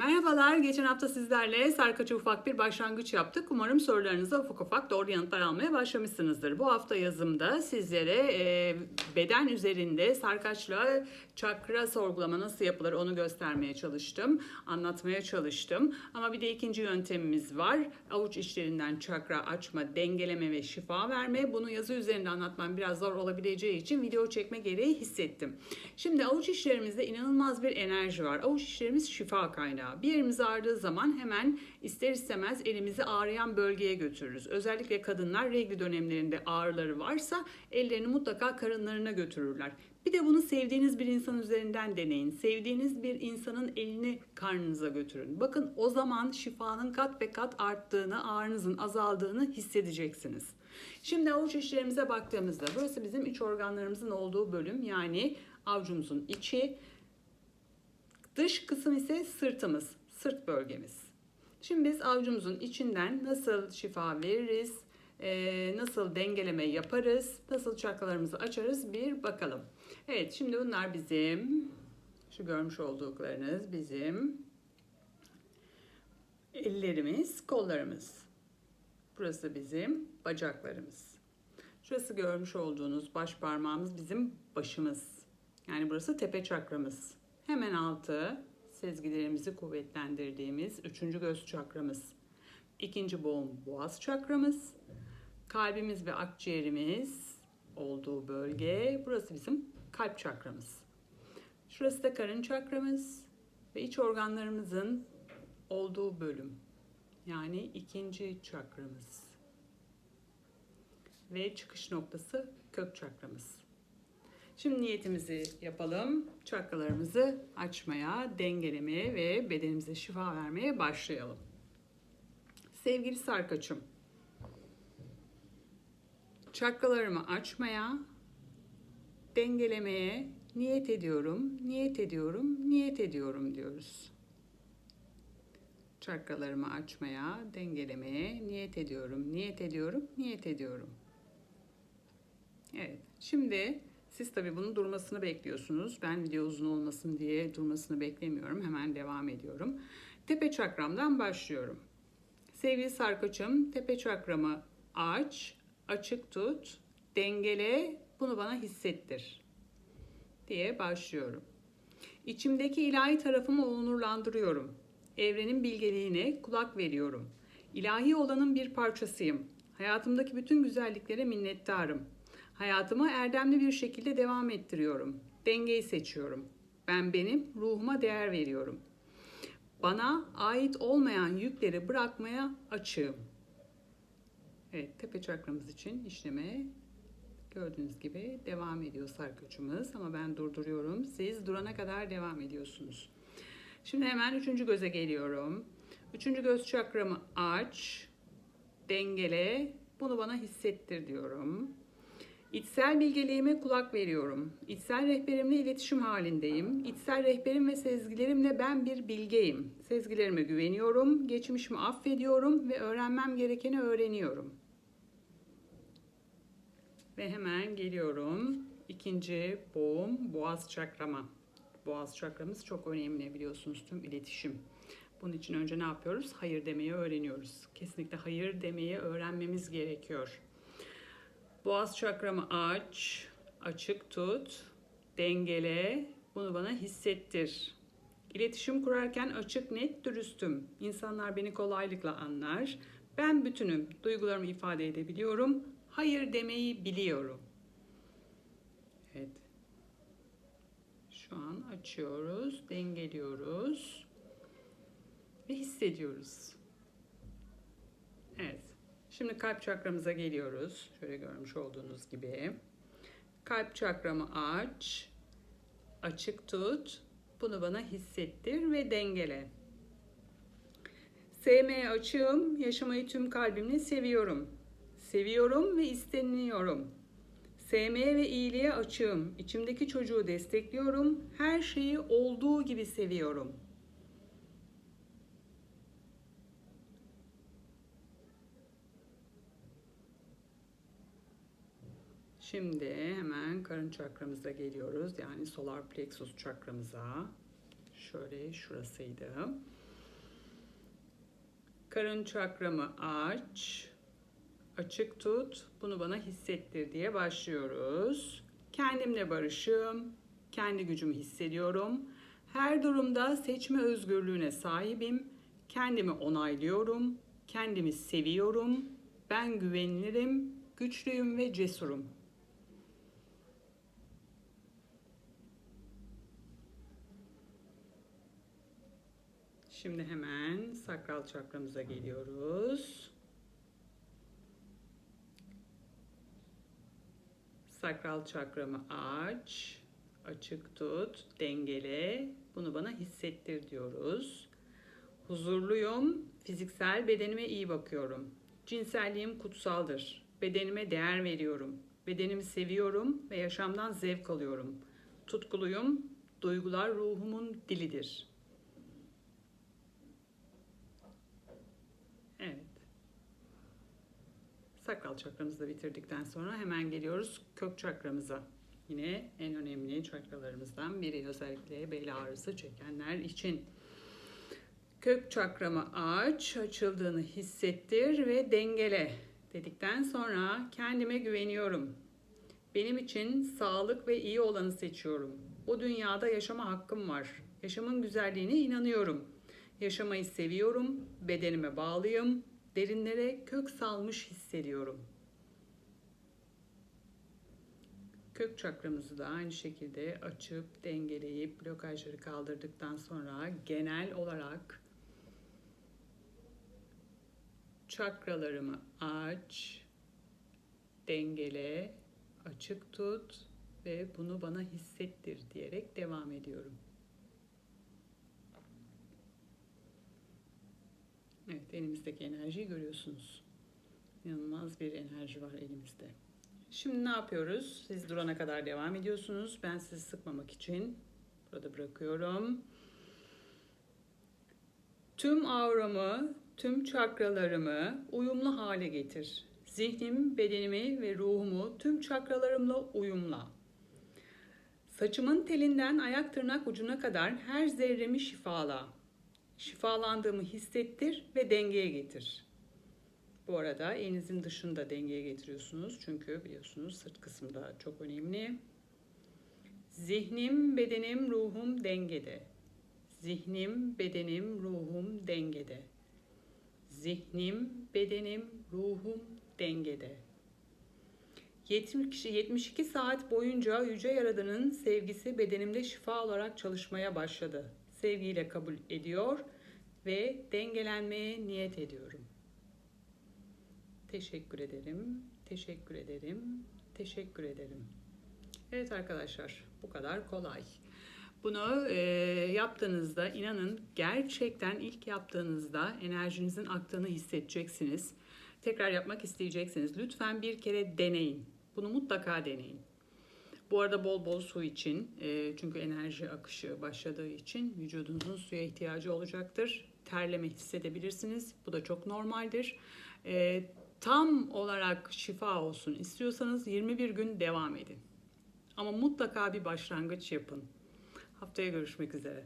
Merhabalar. Geçen hafta sizlerle sarkaça ufak bir başlangıç yaptık. Umarım sorularınıza ufak ufak doğru yanıtlar almaya başlamışsınızdır. Bu hafta yazımda sizlere e, beden üzerinde sarkaçla çakra sorgulama nasıl yapılır onu göstermeye çalıştım. Anlatmaya çalıştım. Ama bir de ikinci yöntemimiz var. Avuç içlerinden çakra açma, dengeleme ve şifa verme. Bunu yazı üzerinde anlatmam biraz zor olabileceği için video çekme gereği hissettim. Şimdi avuç içlerimizde inanılmaz bir enerji var. Avuç içlerimiz şifa kaynağı. Bir yerimiz ağrıdığı zaman hemen ister istemez elimizi ağrıyan bölgeye götürürüz. Özellikle kadınlar regl dönemlerinde ağrıları varsa ellerini mutlaka karınlarına götürürler. Bir de bunu sevdiğiniz bir insan üzerinden deneyin. Sevdiğiniz bir insanın elini karnınıza götürün. Bakın o zaman şifanın kat ve kat arttığını, ağrınızın azaldığını hissedeceksiniz. Şimdi avuç içlerimize baktığımızda burası bizim iç organlarımızın olduğu bölüm yani avucumuzun içi, Dış kısım ise sırtımız, sırt bölgemiz. Şimdi biz avucumuzun içinden nasıl şifa veririz, e, nasıl dengeleme yaparız, nasıl çakralarımızı açarız bir bakalım. Evet şimdi bunlar bizim, şu görmüş olduklarınız bizim ellerimiz, kollarımız. Burası bizim bacaklarımız. Şurası görmüş olduğunuz baş parmağımız bizim başımız. Yani burası tepe çakramız. Hemen altı sezgilerimizi kuvvetlendirdiğimiz üçüncü göz çakramız. İkinci boğum boğaz çakramız. Kalbimiz ve akciğerimiz olduğu bölge. Burası bizim kalp çakramız. Şurası da karın çakramız ve iç organlarımızın olduğu bölüm. Yani ikinci çakramız. Ve çıkış noktası kök çakramız. Şimdi niyetimizi yapalım. Çakralarımızı açmaya, dengelemeye ve bedenimize şifa vermeye başlayalım. Sevgili sarkaçım, çakralarımı açmaya, dengelemeye niyet ediyorum, niyet ediyorum, niyet ediyorum diyoruz. Çakralarımı açmaya, dengelemeye niyet ediyorum, niyet ediyorum, niyet ediyorum. Evet, şimdi siz tabii bunun durmasını bekliyorsunuz. Ben video uzun olmasın diye durmasını beklemiyorum. Hemen devam ediyorum. Tepe çakramdan başlıyorum. Sevgili sarkaçım, tepe çakramı aç, açık tut, dengele, bunu bana hissettir diye başlıyorum. İçimdeki ilahi tarafımı onurlandırıyorum. Evrenin bilgeliğine kulak veriyorum. İlahi olanın bir parçasıyım. Hayatımdaki bütün güzelliklere minnettarım. Hayatımı erdemli bir şekilde devam ettiriyorum. Dengeyi seçiyorum. Ben benim ruhuma değer veriyorum. Bana ait olmayan yükleri bırakmaya açığım. Evet, tepe çakramız için işleme gördüğünüz gibi devam ediyor sarkıçımız ama ben durduruyorum. Siz durana kadar devam ediyorsunuz. Şimdi hemen üçüncü göze geliyorum. Üçüncü göz çakramı aç, dengele, bunu bana hissettir diyorum. İçsel bilgeliğime kulak veriyorum. İçsel rehberimle iletişim halindeyim. İçsel rehberim ve sezgilerimle ben bir bilgeyim. Sezgilerime güveniyorum, geçmişimi affediyorum ve öğrenmem gerekeni öğreniyorum. Ve hemen geliyorum. İkinci boğum boğaz çakrama. Boğaz çakramız çok önemli biliyorsunuz tüm iletişim. Bunun için önce ne yapıyoruz? Hayır demeyi öğreniyoruz. Kesinlikle hayır demeyi öğrenmemiz gerekiyor. Boğaz çakramı aç, açık tut, dengele, bunu bana hissettir. İletişim kurarken açık, net, dürüstüm. İnsanlar beni kolaylıkla anlar. Ben bütünüm, duygularımı ifade edebiliyorum. Hayır demeyi biliyorum. Evet. Şu an açıyoruz, dengeliyoruz ve hissediyoruz. Evet. Şimdi kalp çakramıza geliyoruz. Şöyle görmüş olduğunuz gibi. Kalp çakramı aç, açık tut. Bunu bana hissettir ve dengele. Sevmeye açığım, yaşamayı tüm kalbimle seviyorum. Seviyorum ve isteniyorum. Sevmeye ve iyiliğe açığım. İçimdeki çocuğu destekliyorum. Her şeyi olduğu gibi seviyorum.'' Şimdi hemen karın çakramıza geliyoruz. Yani solar plexus çakramıza. Şöyle şurasıydı. Karın çakramı aç. Açık tut. Bunu bana hissettir diye başlıyoruz. Kendimle barışım. Kendi gücümü hissediyorum. Her durumda seçme özgürlüğüne sahibim. Kendimi onaylıyorum. Kendimi seviyorum. Ben güvenilirim, güçlüyüm ve cesurum. Şimdi hemen sakral çakramıza geliyoruz. Sakral çakramı aç, açık tut, dengele. Bunu bana hissettir diyoruz. Huzurluyum, fiziksel bedenime iyi bakıyorum. Cinselliğim kutsaldır. Bedenime değer veriyorum. Bedenimi seviyorum ve yaşamdan zevk alıyorum. Tutkuluyum, duygular ruhumun dilidir. Evet. Sakral çakramızı da bitirdikten sonra hemen geliyoruz kök çakramıza. Yine en önemli çakralarımızdan biri özellikle bel ağrısı çekenler için. Kök çakramı aç, açıldığını hissettir ve dengele dedikten sonra kendime güveniyorum. Benim için sağlık ve iyi olanı seçiyorum. Bu dünyada yaşama hakkım var. Yaşamın güzelliğine inanıyorum. Yaşamayı seviyorum, bedenime bağlıyım, derinlere kök salmış hissediyorum. Kök çakramızı da aynı şekilde açıp dengeleyip blokajları kaldırdıktan sonra genel olarak çakralarımı aç, dengele, açık tut ve bunu bana hissettir diyerek devam ediyorum. Evet, elimizdeki enerjiyi görüyorsunuz. İnanılmaz bir enerji var elimizde. Şimdi ne yapıyoruz? Siz durana kadar devam ediyorsunuz. Ben sizi sıkmamak için burada bırakıyorum. Tüm auramı, tüm çakralarımı uyumlu hale getir. Zihnim, bedenimi ve ruhumu tüm çakralarımla uyumla. Saçımın telinden ayak tırnak ucuna kadar her zerremi şifala. Şifalandığımı hissettir ve dengeye getir. Bu arada elinizin dışında dengeye getiriyorsunuz. Çünkü biliyorsunuz sırt kısımda çok önemli. Zihnim, bedenim, ruhum dengede. Zihnim, bedenim, ruhum dengede. Zihnim, bedenim, ruhum dengede. 72 saat boyunca Yüce Yaradan'ın sevgisi bedenimde şifa olarak çalışmaya başladı. Sevgiyle kabul ediyor ve dengelenmeye niyet ediyorum. Teşekkür ederim, teşekkür ederim, teşekkür ederim. Evet arkadaşlar, bu kadar kolay. Bunu e, yaptığınızda inanın gerçekten ilk yaptığınızda enerjinizin aktığını hissedeceksiniz. Tekrar yapmak isteyeceksiniz. Lütfen bir kere deneyin. Bunu mutlaka deneyin. Bu arada bol bol su için e, çünkü enerji akışı başladığı için vücudunuzun suya ihtiyacı olacaktır. Terleme hissedebilirsiniz. Bu da çok normaldir. E, tam olarak şifa olsun istiyorsanız 21 gün devam edin. Ama mutlaka bir başlangıç yapın. Haftaya görüşmek üzere.